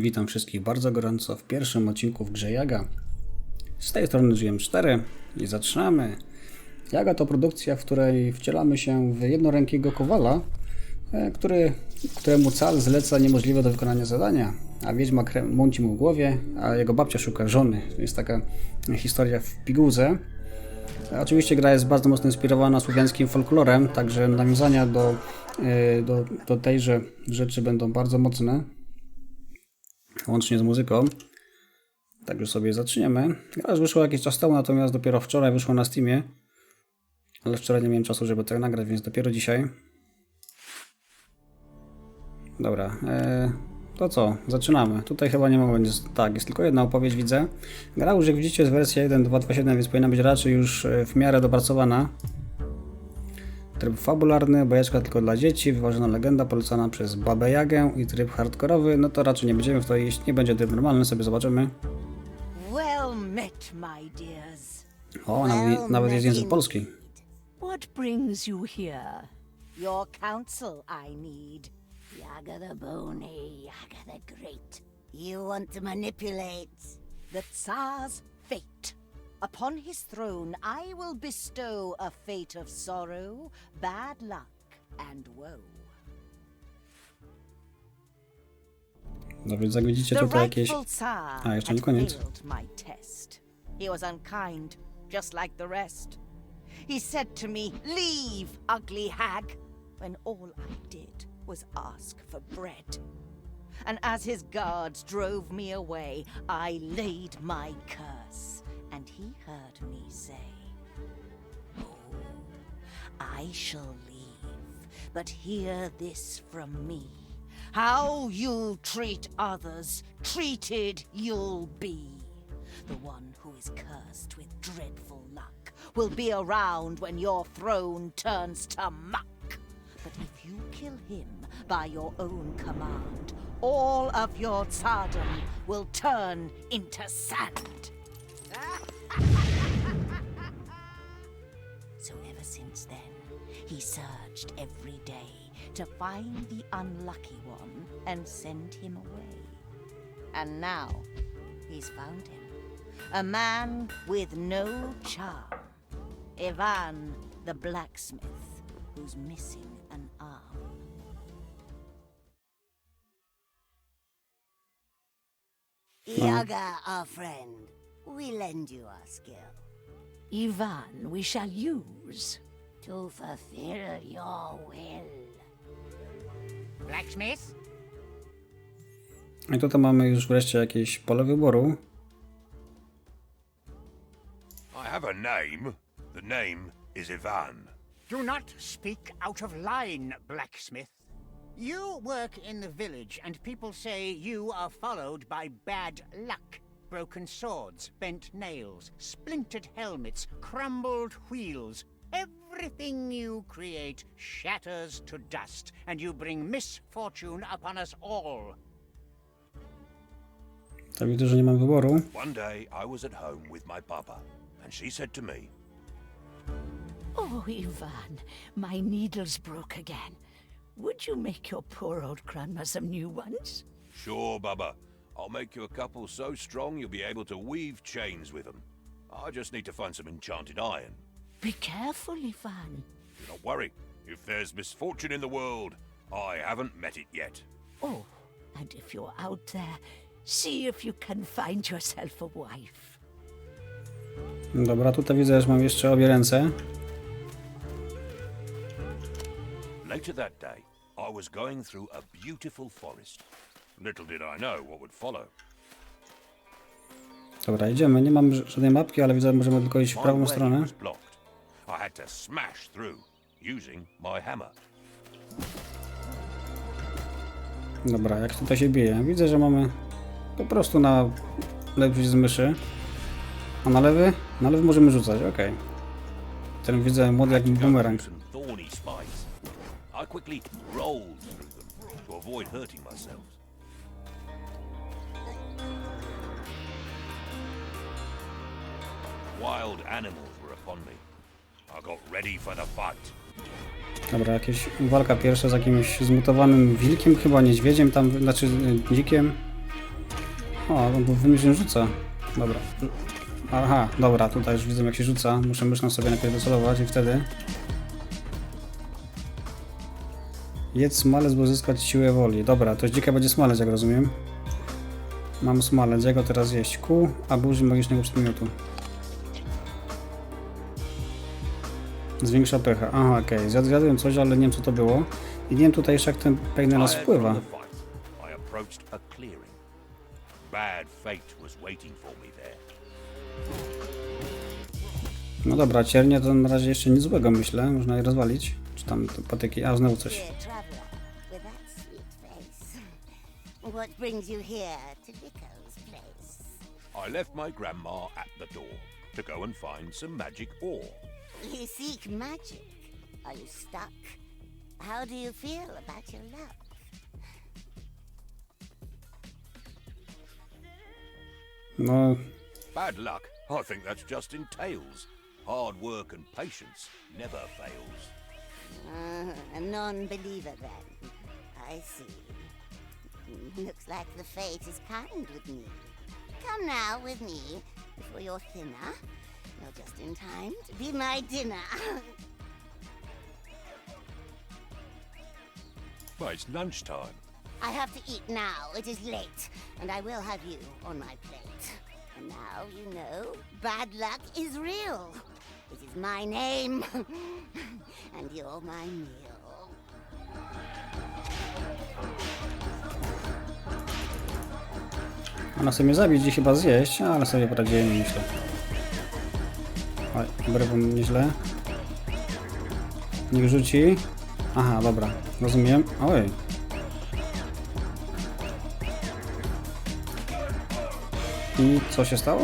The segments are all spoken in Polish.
Witam wszystkich bardzo gorąco w pierwszym odcinku w grze Jaga. Z tej strony żyjem 4 i zaczynamy. Jaga to produkcja, w której wcielamy się w jednorękiego kowala, e, który, któremu cal zleca niemożliwe do wykonania zadania, a wiedźma mąci mu w głowie, a jego babcia szuka żony. To jest taka historia w pigułce. Oczywiście gra jest bardzo mocno inspirowana słowiańskim folklorem, także nawiązania do, e, do, do tejże rzeczy będą bardzo mocne, łącznie z muzyką. Także sobie zaczniemy. Gra już wyszła jakiś czas temu, natomiast dopiero wczoraj wyszła na Steamie. Ale wczoraj nie miałem czasu, żeby tak nagrać, więc dopiero dzisiaj. Dobra, e, to co? Zaczynamy. Tutaj chyba nie mogę będzie. Tak, jest tylko jedna opowieść, widzę. Gra już, jak widzicie, jest wersja 1.2.27, więc powinna być raczej już e, w miarę dopracowana. Tryb fabularny, bajeczka tylko dla dzieci, wyważona legenda polecana przez Babę Jagę i tryb hardkorowy, no to raczej nie będziemy w to iść, nie będzie tryb normalny, sobie zobaczymy. Well met, my dears. O, nawet, nawet jest język polski. What brings you here? Your counsel I need. Yaga the Bony, Yaga the Great. You want to manipulate the Tsar's fate. Upon his throne, I will bestow a fate of sorrow, bad luck, and woe. No więc jak widzicie The tutaj jakieś... rightful Tsar A, jeszcze nie had koniec. failed my test. He was unkind, just like the rest. He said to me, "Leave, ugly hag," when all I did was ask for bread. And as his guards drove me away, I laid my curse, and he heard me say, "Oh, I shall leave, but hear this from me. How you treat others, treated you'll be. The one who is cursed with dreadful luck will be around when your throne turns to muck. But if you kill him by your own command, all of your tsardom will turn into sand. So ever since then, he searched every day to find the unlucky one and send him away. And now he's found him. A man with no charm. Ivan the blacksmith, who's missing an arm. Yaga, our friend, we lend you our skill. Ivan, we shall use. to fulfill your will. Blacksmith? I tutaj mamy już wreszcie jakieś pole wyboru. I have a name. The name is Ivan. Do not speak out of line, blacksmith. You work in the village, and people say you are followed by bad luck. Broken swords, bent nails, splintered helmets, crumbled wheels. Everything you create shatters to dust, and you bring misfortune upon us all. To widzę, że nie mam wyboru. One day I was at home with my papa, and she said to me, Oh, Ivan, my needle's broke again. Would you make your poor old grandma some new ones? Sure, Baba. I'll make you a couple so strong you'll be able to weave chains with them. I just need to find some enchanted iron. Be careful, Ivan. Do not worry. If there's misfortune in the world, I haven't met it yet. Oh, and if you're out there, see if you can find yourself a wife. Dobra, tutaj widzę, że mam jeszcze obie ręce. Later that day, I was going through a beautiful forest. Little did I know what would follow. Dobra, idziemy. Nie mam żadnej mapki, ale widzę, że możemy tylko iść w prawą stronę. I had to smash through using my hammer. Dobra, jak tutaj się bije? Widzę, że mamy po prostu na lewy z myszy. A na lewy? Na lewy możemy rzucać, okej. Ten widzę młody jak bumerang. I quickly rolled through them to avoid hurting myself. Wild animals were upon me. I got ready for the fight. Dobra, jakieś walka pierwsza z jakimś zmutowanym wilkiem, chyba niedźwiedziem tam, znaczy y, dzikiem. O, no bo wymyślnie rzuca. Dobra. Aha, dobra, tutaj już widzę jak się rzuca. Muszę myszką sobie najpierw docelować i wtedy... Jedz smalec, by uzyskać siłę woli. Dobra, to dzika będzie smalec, jak rozumiem. Mam smalec, jak go teraz jeść? Ku, albo użyj magicznego przedmiotu. Zwiększa pecha. Aha, okej. Okay. Zjadłem coś, ale nie wiem co to było. I nie wiem tutaj jeszcze jak ten pech na nas Tired wpływa. No dobra, ciernie to na razie jeszcze nic złego myślę. Można je rozwalić. Czy tam te patyki. A, znowu coś. What brings you here to Rico's place? I left my grandma at the door to go and find some magic ore. You seek magic. Are you stuck? How do you feel about your luck? No, Bad luck? I think that's just in tales. Hard work and patience never fails. Uh, a non-believer then. I see. Looks like the fate is kind with me. Come now with me before you're thinner. You're just in time to be my dinner. Well, it's lunchtime. I have to eat now. It is late, and I will have you on my plate. And now you know bad luck is real. It is my name, and you're my meal. ona sobie mnie zabić i chyba zjeść, ale sobie poradziłem, myślę. Oj, brewą nieźle. Niech rzuci. Aha, dobra, rozumiem. Oj. I co się stało?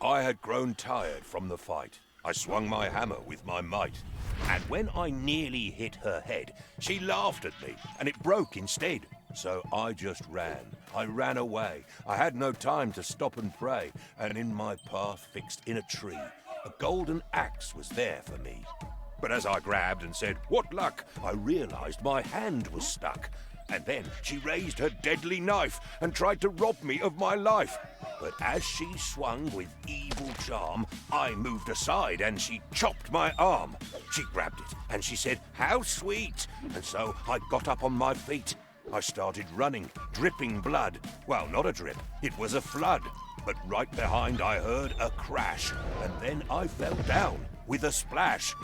I had grown tired from the fight. I swung my hammer with my might. And when I nearly hit her head, she laughed at me, and it broke instead. So I just ran. I ran away. I had no time to stop and pray, and in my path fixed in a tree, a golden axe was there for me. But as I grabbed and said, What luck? I realized my hand was stuck. And then she raised her deadly knife and tried to rob me of my life. But as she swung with evil charm, I moved aside and she chopped my arm. She grabbed it and she said, How sweet! And so I got up on my feet. I started running, dripping blood. Well, not a drip, it was a flood. But right behind I heard a crash, and then I fell down with a splash.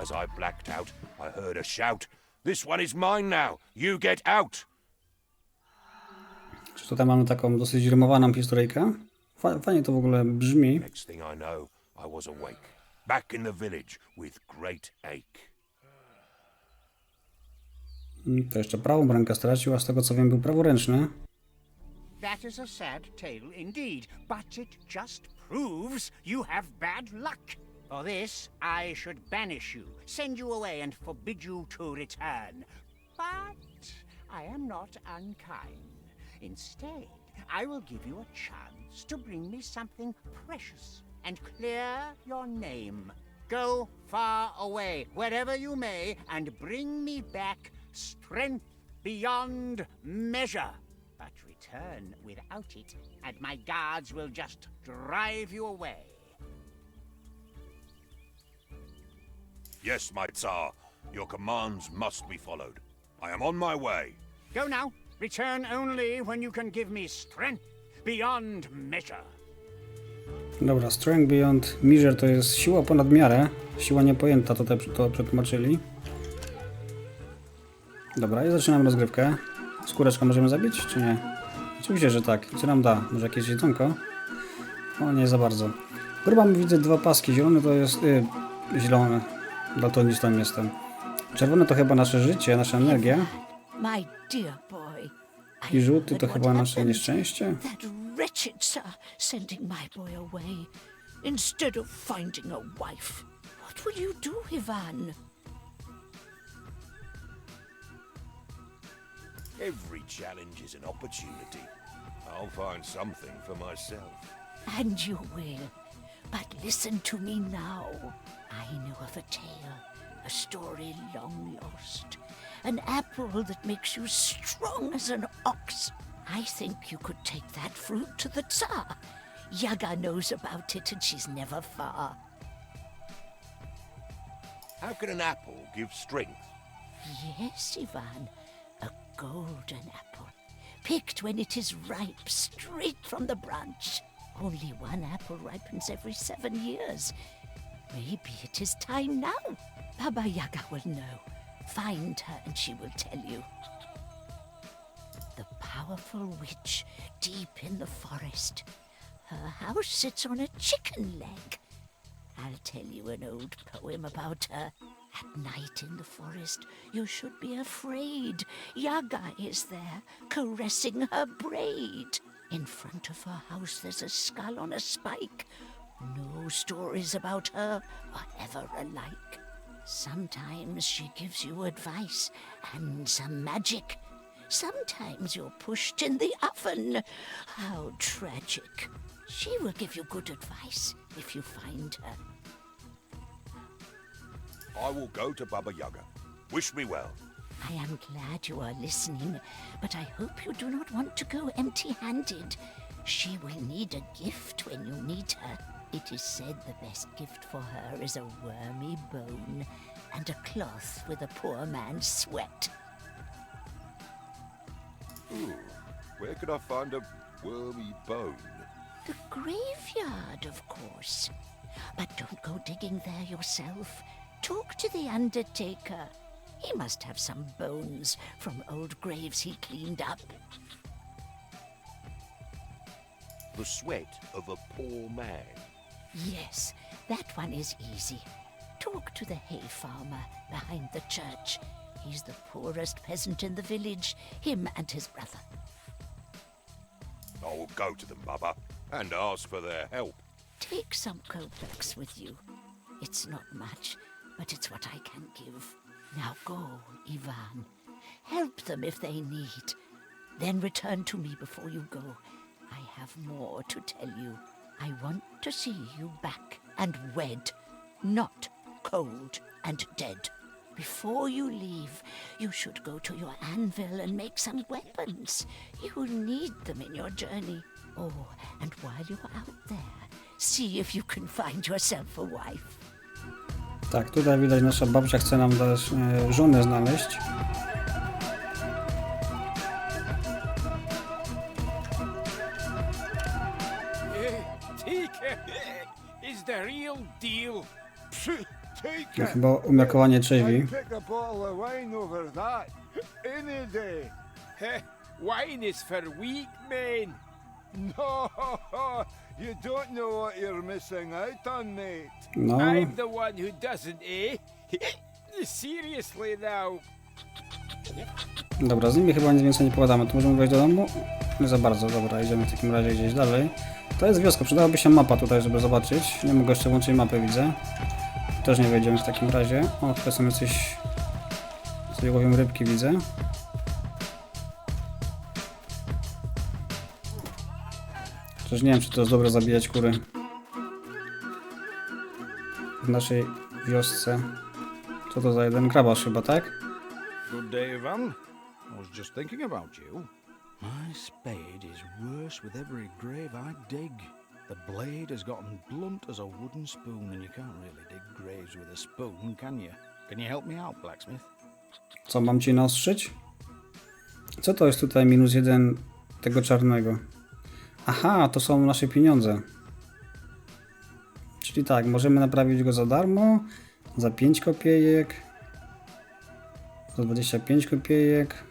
As I blacked out, I heard a shout. This one is mine now. You get out. Czy tutaj mamy taką dosyć rymowaną historyjkę? Fa- Fajnie to w ogóle brzmi. Next thing I know, I was awake, back in the village with great ache. Mm, To jeszcze prawą rękę stracił, a z tego co wiem był praworęczny. That is a sad tale indeed, but it just proves you have bad luck. For this, I should banish you, send you away, and forbid you to return. But I am not unkind. Instead, I will give you a chance to bring me something precious and clear your name. Go far away, wherever you may, and bring me back strength beyond measure. But return without it, and my guards will just drive you away. Yes, my Tsar, your commands must be followed. I am on my way. Go now. Return only when you can give me strength beyond measure. Dobra, Strength Beyond Measure to jest siła ponad miarę. Siła niepojęta, tutaj to przetłumaczyli. Dobra, i zaczynamy rozgrywkę. Skóreczkę możemy zabić, czy nie? Oczywiście, że tak. Co nam da? Może jakieś jedzonko? O, nie za bardzo. Gruba mi widzę dwa paski. Zielony to jest... Y, zielony. Daltonistą jestem. Czerwone to chyba nasze życie, nasza energia. My dear boy. I I żółty heard to what chyba nasze happened. nieszczęście. That wretched sir sending my boy away instead of finding a wife. What will you do, Ivan? Every challenge is an opportunity. I'll find something for myself. And you will. But listen to me now. I know of a tale, a story long lost. An apple that makes you strong as an ox. I think you could take that fruit to the Tsar. Yaga knows about it and she's never far. How can an apple give strength? Yes, Ivan, a golden apple. Picked when it is ripe, straight from the branch. Only one apple ripens every seven years. Maybe it is time now. Baba Yaga will know. Find her and she will tell you. The powerful witch deep in the forest. Her house sits on a chicken leg. I'll tell you an old poem about her. At night in the forest, you should be afraid. Yaga is there, caressing her braid. In front of her house, there's a skull on a spike. No stories about her are ever alike. Sometimes she gives you advice and some magic. Sometimes you're pushed in the oven. How tragic. She will give you good advice if you find her. I will go to Baba Yaga. Wish me well. I am glad you are listening, but I hope you do not want to go empty handed. She will need a gift when you need her. It is said the best gift for her is a wormy bone and a cloth with a poor man's sweat. Ooh, where could I find a wormy bone? The graveyard, of course. But don't go digging there yourself. Talk to the undertaker. He must have some bones from old graves he cleaned up. The sweat of a poor man. Yes, that one is easy. Talk to the hay farmer behind the church. He's the poorest peasant in the village, him and his brother. I will go to them, Baba, and ask for their help. Take some kopecks with you. It's not much, but it's what I can give. Now go, Ivan. Help them if they need. Then return to me before you go. I have more to tell you. I want to see you back and wed, not cold and dead. Before you leave, you should go to your anvil and make some weapons. You will need them in your journey. Oh, and while you're out there, see if you can find yourself a wife. Tak, tutaj widać nasza babcia chce nam też żonę znaleźć. Take it. It's the real deal. Take No, chyba umiarkowanie trzeźwi. Pick a bottle of wine over that any day. Heh, Wine is for weak men. No, you don't know what you're missing out on, mate. No, I'm the one who doesn't, eh? Seriously now. Dobra, z nimi chyba nic więcej nie pogadamy. Tu możemy wejść do domu? Nie za bardzo, dobra, idziemy w takim razie gdzieś dalej. To jest wioska, przydałaby się mapa tutaj, żeby zobaczyć. Nie mogę jeszcze włączyć mapy, widzę. Też nie wejdziemy w takim razie. O, tutaj są jacyś... Sobie łowią rybki, widzę. Chociaż nie wiem, czy to jest dobre zabijać kury. W naszej wiosce. Co to za jeden grabarz chyba, tak? Good day, Ivan. I was just thinking about you. My spade is worse with every grave I dig. The blade has gotten blunt as a wooden spoon, and you can't really dig graves with a spoon, can you? Can you help me out, blacksmith? Co, mam ci naostrzyć? Co to jest tutaj minus jeden tego czarnego? Aha, to są nasze pieniądze. Czyli tak, możemy naprawić go za darmo, za 5 kopiejek, za 25 kopiejek.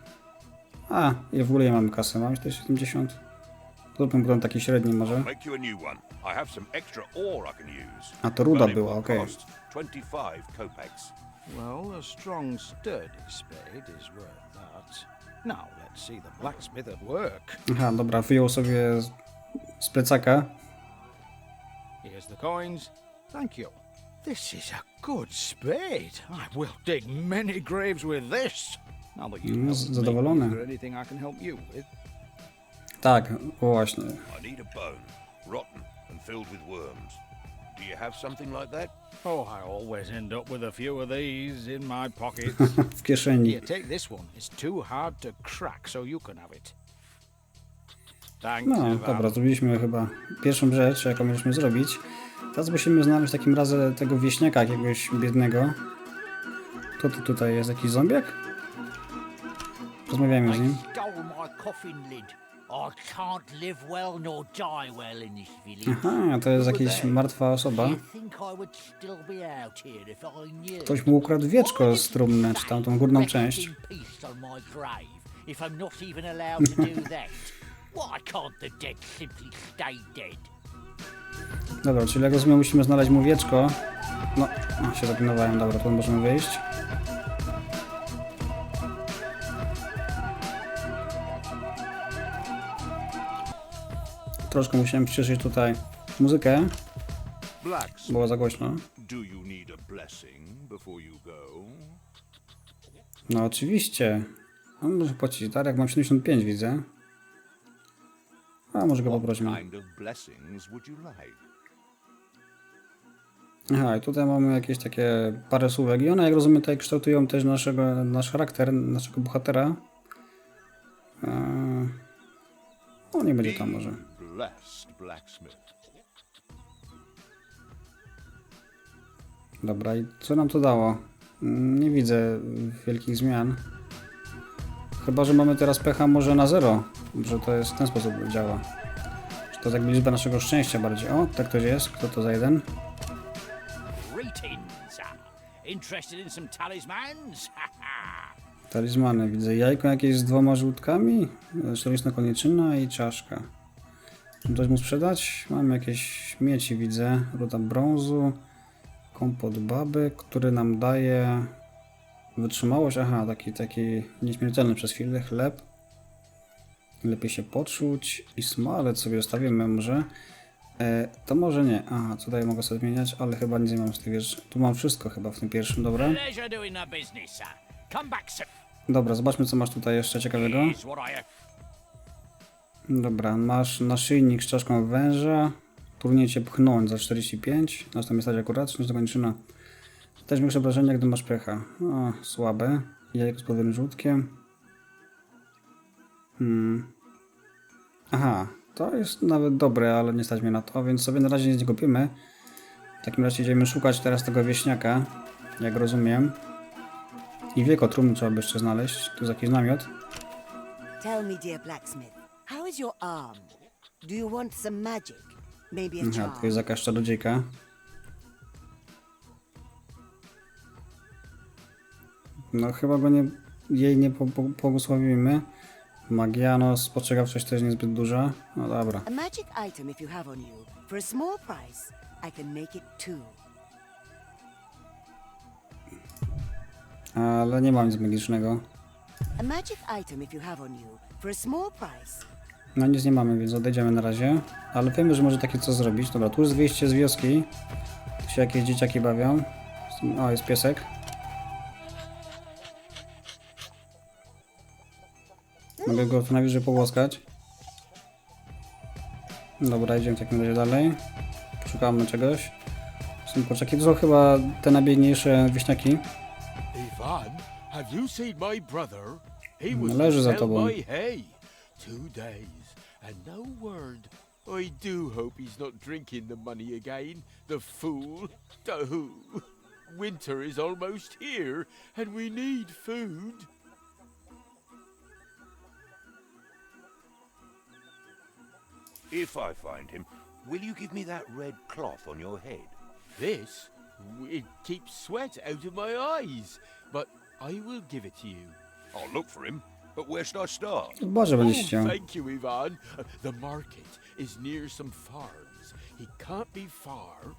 A, i w ogóle nie mam kasy, mam też 70. Zróbmy potem taki średni może. A to ruda była, okej. cost 25 kopecks. Well, a strong, sturdy spade is worth that. Now, let's see the blacksmith at work. Aha, dobra, wyjął sobie z, z plecaka. Here's the coins. Thank you. This is a good spade. I will dig many graves with this. Now that you've Mm, helped me, zadowolony. is there anything I can help you with? Tak, właśnie. I need a bone, rotten and filled with worms. Do you have something like that? Oh, I always end up with a few of these in my pockets. W kieszeni. Here, take this one. It's too hard to crack, so you can have it. Thanks, No, Ivan. dobra, zrobiliśmy chyba pierwszą rzecz, jaką mieliśmy zrobić. Teraz musimy znaleźć w takim razie tego wieśniaka jakiegoś biednego. Kto to tutaj jest? Jakiś zombiak? Rozmawiajmy z nim. Aha, to jest jakaś martwa osoba. Ktoś mu ukradł wieczko z trumny, czy tam tą górną część. if I'm not even allowed to do that. Why can't the dead simply stay dead? Dobra, czyli jak rozumiem musimy znaleźć mu wieczko. No, o, się zapinowałem, dobra, to możemy wyjść. Troszkę musiałem przyciszyć tutaj muzykę, było za głośno. No oczywiście. On może płacić darek, mam 75 widzę. A może go poprosimy. Aha, i tutaj mamy jakieś takie parę słówek i one, jak rozumiem, tutaj kształtują też naszego, nasz charakter, naszego bohatera. Eee, o, nie będzie tam może. Dobra, i co nam to dało? Mm, Nie widzę wielkich zmian. Chyba, że mamy teraz pecha może na zero, że to jest w ten sposób działa. To jakby liczba naszego szczęścia bardziej. O, tak ktoś jest. Kto to za jeden? Talizmany. Widzę jajko jakieś z dwoma żółtkami, czteroliczna koniczyna i czaszka. Coś mu sprzedać? Mamy jakieś śmieci, widzę. Ruda brązu, kompot baby, który nam daje wytrzymałość. Aha, taki, taki nieśmiertelny przez chwilę. Chleb. Lepiej się poczuć. I smalec sobie zostawimy może. E, to może nie. Aha, tutaj mogę sobie zmieniać, ale chyba nic nie mam z tych rzeczy. Tu mam wszystko chyba w tym pierwszym, dobra? Dobra, zobaczmy co masz tutaj jeszcze ciekawego. Dobra, masz naszyjnik z czaszką węża. Turniejcie pchnąć za 45. Następnie stać akurat, czy kończyna. Też większe obrażenia, gdy masz pecha. O, słabe. Jajko z podwójnym żółtkiem. Hmm. Aha, to jest nawet dobre, ale nie stać mnie na to, więc sobie na razie nic nie kupimy. W takim razie idziemy szukać teraz tego wieśniaka, jak rozumiem. I wieko trumny trzeba by jeszcze znaleźć. Tu jest jakiś namiot. Tell me, dear blacksmith, how is your arm? Do you want some magic? Maybe a Aha, charm? to jest jakaś czarodziejka. No chyba go nie, jej nie po, po, błogosławimy. Spostrzegawczość też niezbyt duża. No dobra. A magic item if you have on you. For a small price, I can make it. Ale nie mam nic magicznego. A magic item if you have on you. For a small price. No nic nie mamy, więc odejdziemy na razie. Ale wiemy, że może takie co zrobić. Dobra, tu jest wyjście z wioski. Tu się jakieś dzieciaki bawią. O, jest piesek. Mogę go tu najwyżej pogłaskać. Dobra, idziemy w takim razie dalej. Poszukamy czegoś. Są poczeki. To są chyba te najbiedniejsze wieśniaki. Ivan, have you seen my brother? He No, was leży to za tobą. Two days and no word. I do hope he's not drinking the money again. The fool. Winter is almost here, and we need food. If I find him, will you give me that red cloth on your head? This, it keeps sweat out of my eyes, but I will give it to you. I'll look for him, but where should I start? Boże, Oh, chciał. thank you, Ivan. The market is near some farms. He can't be far.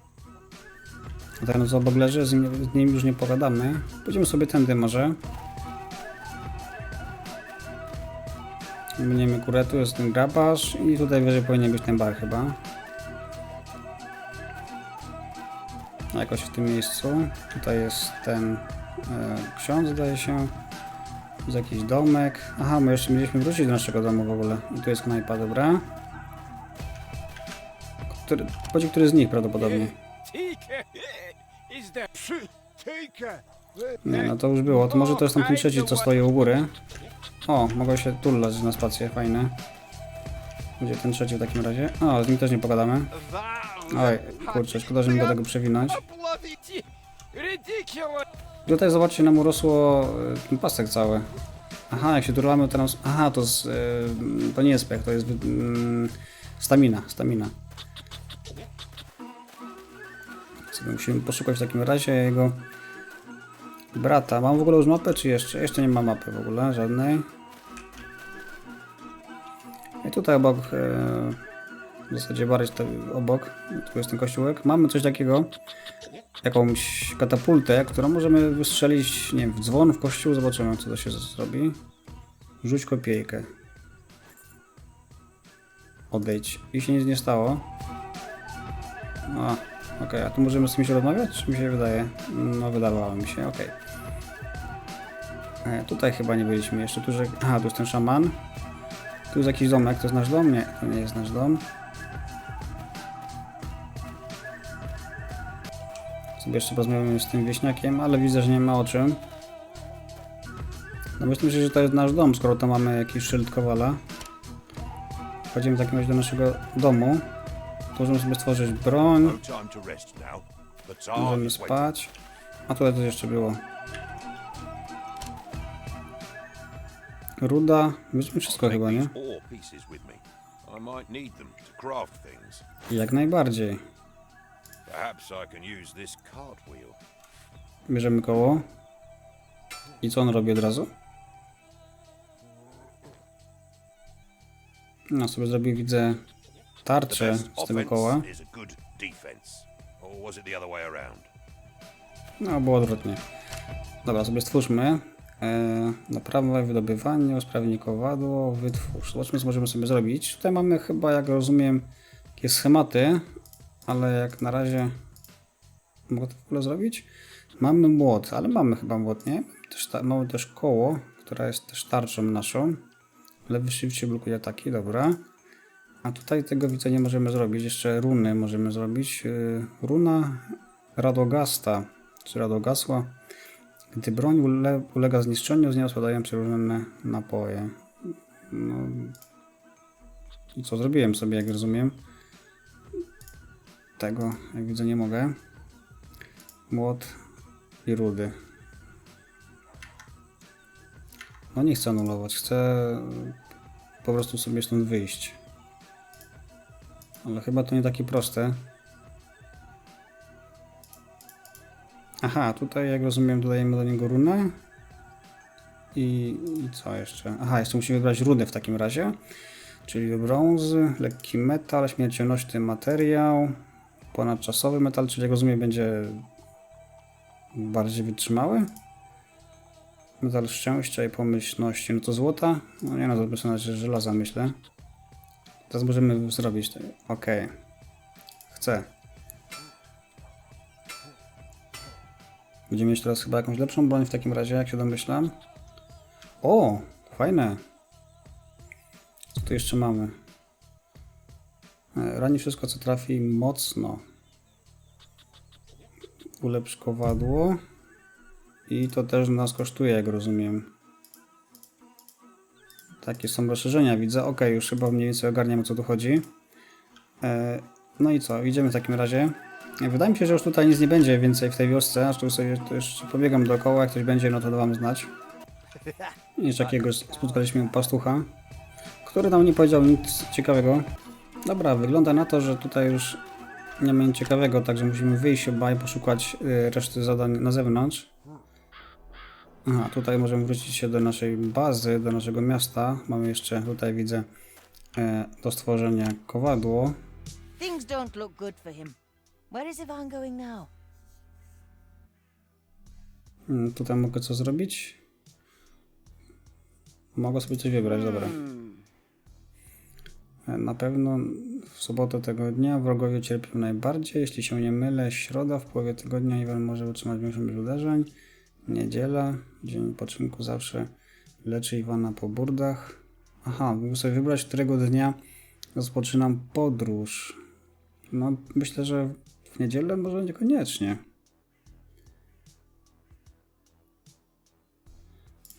Ten co obok leży, z nim, z nim już nie pogadamy. Pójdziemy sobie tędy może. Miniemy kurę, tu jest ten grabarz i tutaj wyżej powinien być ten bar chyba. Jakoś w tym miejscu. Tutaj jest ten e, ksiądz zdaje się. Jest jakiś domek. Aha, my jeszcze mieliśmy wrócić do naszego domu w ogóle. I tu jest knajpa, dobra. Który, chodzi który z nich prawdopodobnie. Nie, no to już było. To może to jest tam ten trzeci, co stoi u góry. O, mogę się tulać na spację, fajne. Będzie ten trzeci w takim razie. O, z nim też nie pogadamy. Oj, kurczę, szkoda, że nie mogę tego przewinąć. Tutaj zobaczcie, nam urosło e, ten pasek cały. Aha, jak się turlamy teraz... Aha, to, z, e, to nie jest pech, to jest mm, stamina, stamina. Musimy poszukać w takim razie jego brata. Mam w ogóle już mapę, czy jeszcze? Jeszcze nie ma mapy w ogóle, żadnej. I tutaj obok, e, w zasadzie bardziej obok, tu jest ten kościółek, mamy coś takiego, jakąś katapultę, którą możemy wystrzelić, nie wiem, w dzwon, w kościół, zobaczymy co to się zrobi. Rzuć kopiejkę. Odejdź. I się nic nie stało. A, okej, a tu możemy z kimś rozmawiać, czy mi się wydaje? No, wydawało mi się, okej. E, Tutaj chyba nie byliśmy jeszcze, tu, że... Aha, tu jest ten szaman. Tu jest jakiś domek, to jest nasz dom? Nie, to nie jest nasz dom. Sobie jeszcze porozmawiamy z tym wieśniakiem, ale widzę, że nie ma o czym. No myślę, że to jest nasz dom, skoro tam mamy jakiś szyld Kowala. Wchodzimy w takim razie do naszego domu. Tu możemy sobie stworzyć broń, No możemy spać. A tutaj coś jeszcze było. Ruda, weźmy wszystko chyba, nie? Jak najbardziej. Bierzemy koło. I co on robi od razu? No sobie zrobił, widzę, tarczę z tego koła. No, było odwrotnie. Dobra, sobie stwórzmy. E, naprawę, wydobywanie, usprawnienie kowadło, wytwórz. Zobaczmy, co możemy sobie zrobić. Tutaj mamy chyba, jak rozumiem, takie schematy, ale jak na razie mogę to w ogóle zrobić? Mamy młot, ale mamy chyba młot, nie? Też mamy też koło, która jest też tarczą naszą. Lewy się blokuje ataki, dobra. A tutaj tego widzę nie możemy zrobić. Jeszcze runy możemy zrobić. Yy, runa Radogasta, czy Radogasła. Gdy broń ule, ulega zniszczeniu, z nią spadają przeróżne napoje. No. I co zrobiłem sobie, jak rozumiem. Tego, jak widzę, nie mogę. Młot i rudy. No nie chcę anulować, chcę po prostu sobie stąd wyjść. Ale chyba to nie takie proste. Aha, tutaj jak rozumiem dodajemy do niego runę. I, I co jeszcze? Aha, jeszcze musimy wybrać rudę w takim razie. Czyli brązy, lekki metal, śmiercionośny materiał, ponadczasowy metal, czyli jak rozumiem będzie bardziej wytrzymały. Metal szczęścia i pomyślności. No to złota? No nie no, to personaż żelaza myślę. Teraz możemy zrobić to. Okej. Chcę. Będziemy mieć teraz chyba jakąś lepszą broń w takim razie, jak się domyślam. O! Fajne. Co tu jeszcze mamy? E, Rani wszystko, co trafi mocno. Ulepsz kowadło. I to też nas kosztuje, jak rozumiem. Takie są rozszerzenia, widzę. Ok, już chyba mniej więcej ogarniam o co tu chodzi. E, no i co, idziemy w takim razie. Wydaje mi się, że już tutaj nic nie będzie więcej w tej wiosce, aż tu sobie jeszcze pobiegam dookoła, jak ktoś będzie, no to dam znać. I Jeszcze jakiegoś spotkaliśmy pastucha, który nam nie powiedział nic ciekawego. Dobra, wygląda na to, że tutaj już nie ma nic ciekawego, także musimy wyjść chyba i poszukać y, reszty zadań na zewnątrz. Aha, tutaj możemy wrócić się do naszej bazy, do naszego miasta. Mamy jeszcze, tutaj widzę, e, do stworzenia kowadło. Things don't look good for him. Where is Ivan going now? Mm, Tutaj mogę co zrobić? Mogę sobie coś wybrać, dobra. E, Na pewno w sobotę tego dnia wrogowie cierpią najbardziej. Jeśli się nie mylę, środa w połowie tygodnia Iwan może utrzymać większą ilość uderzeń. Niedziela, dzień odpoczynku zawsze leczy Iwana po burdach. Aha, mogę sobie wybrać, którego dnia rozpoczynam podróż. No, myślę, że w niedzielę może niekoniecznie.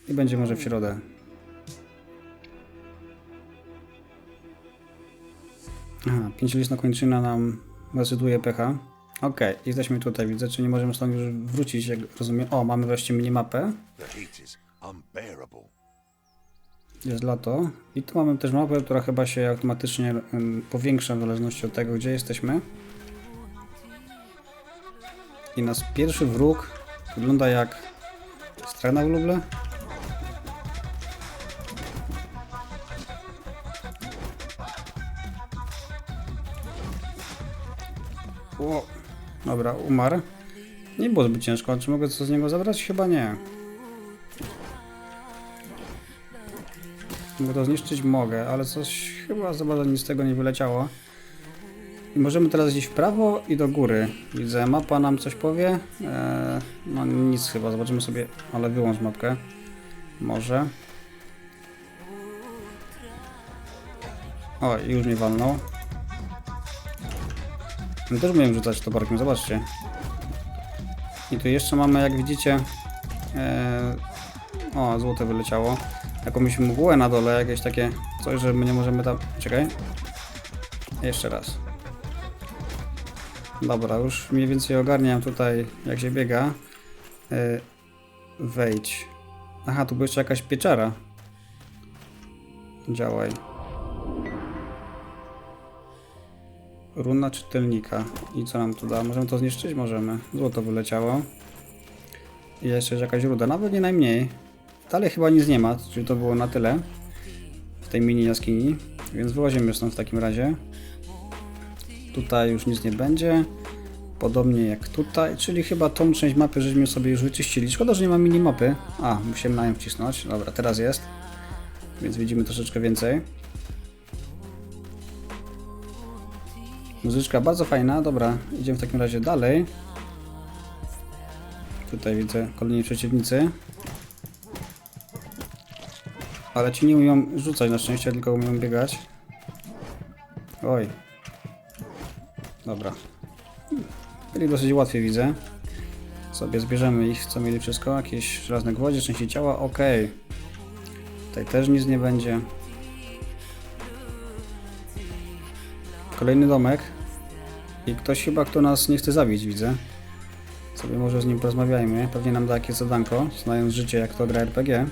I będzie może w środę. Aha, pięciolistna kończyna nam decyduje pecha. Okej, jesteśmy tutaj, widzę, czy nie możemy stąd już wrócić, jak rozumiem. O, mamy wreszcie minimapę. Jest lato. I tu mamy też mapę, która chyba się automatycznie powiększa w zależności od tego, gdzie jesteśmy. I nasz pierwszy wróg wygląda jak strana w Luble. O, dobra, umarł. Nie było zbyt ciężko. Czy mogę coś z niego zabrać? Chyba nie. Mogę to zniszczyć? Mogę, ale coś chyba za bardzo nic z tego nie wyleciało. I możemy teraz iść w prawo i do góry. Widzę, mapa nam coś powie. Eee, no nic chyba, zobaczymy sobie, ale wyłącz mapkę. Może. O, już mnie walnął. Ja też umiem rzucać toporkiem, zobaczcie. I tu jeszcze mamy, jak widzicie, eee, o, złote wyleciało. Jakąś mgłę na dole, jakieś takie coś, że my nie możemy tam... Czekaj. Jeszcze raz. Dobra, już mniej więcej ogarniam tutaj, jak się biega. Yy, wejdź. Aha, tu była jeszcze jakaś pieczara. Działaj. Runa czytelnika. I co nam tu da? Możemy to zniszczyć? Możemy. Złoto wyleciało. I jeszcze jest jakaś ruda. Nawet nie najmniej. Dalej chyba nic nie ma, czyli to było na tyle w tej mini jaskini, więc wyłazimy stąd w takim razie. Tutaj już nic nie będzie, podobnie jak tutaj, czyli chyba tą część mapy żeśmy sobie już wyczyścili. Szkoda, że nie ma minimapy. A, musiałem na nią wcisnąć, dobra, teraz jest, więc widzimy troszeczkę więcej. Muzyczka bardzo fajna, dobra, idziemy w takim razie dalej. Tutaj widzę kolejni przeciwnicy. Ale ci nie umieją rzucać na szczęście, tylko umieją biegać. Oj. Dobra. Byli dosyć łatwiej widzę. Sobie zbierzemy ich, co mieli wszystko. Jakieś żelazne gwoździe, części ciała, ok. Tutaj też nic nie będzie. Kolejny domek. I ktoś chyba, kto nas nie chce zabić, widzę. Sobie może z nim porozmawiajmy. Pewnie nam da jakieś zadanko, znając życie, jak to gra RPG.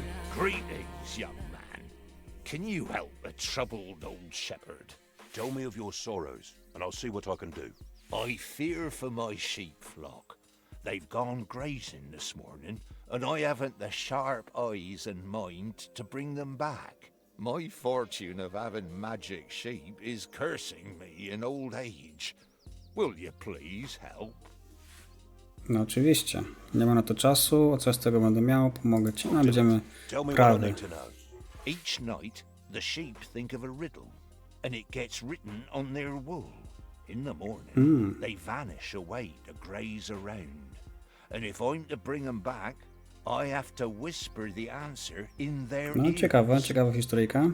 Can you help a troubled old shepherd? Tell me of your sorrows, and I'll see what I can do. I fear for my sheep flock. They've gone grazing this morning, and I haven't the sharp eyes and mind to bring them back. My fortune of having magic sheep is cursing me in old age. Will you please help? No oczywiście. Nie ma na to czasu, a co z tego będę miał, pomogę ci. No będziemy Tell me what I prawy. need to know. Each night, the sheep think of a riddle, and it gets written on their wool. In the morning, they vanish away to graze around. And if I'm to bring them back, I have to whisper the answer in their No ears. ciekawa, ciekawa historyjka.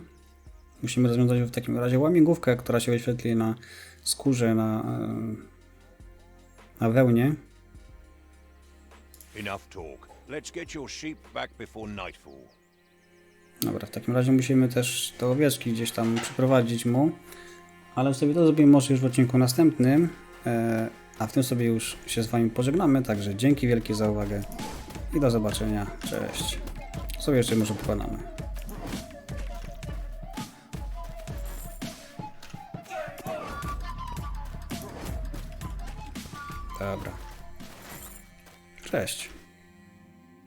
Musimy rozwiązać w takim razie łamigłówkę, która się wyświetli na skórze, na, e, na wełnie. Enough talk. Let's get your sheep back before nightfall. Dobra, w takim razie musimy też te owieczki gdzieś tam przyprowadzić mu. Ale sobie to zrobimy może już w odcinku następnym. E, a w tym sobie już się z Wami pożegnamy. Także dzięki wielkie za uwagę i do zobaczenia. Cześć. Sobie jeszcze może pokonamy. Dobra. Cześć.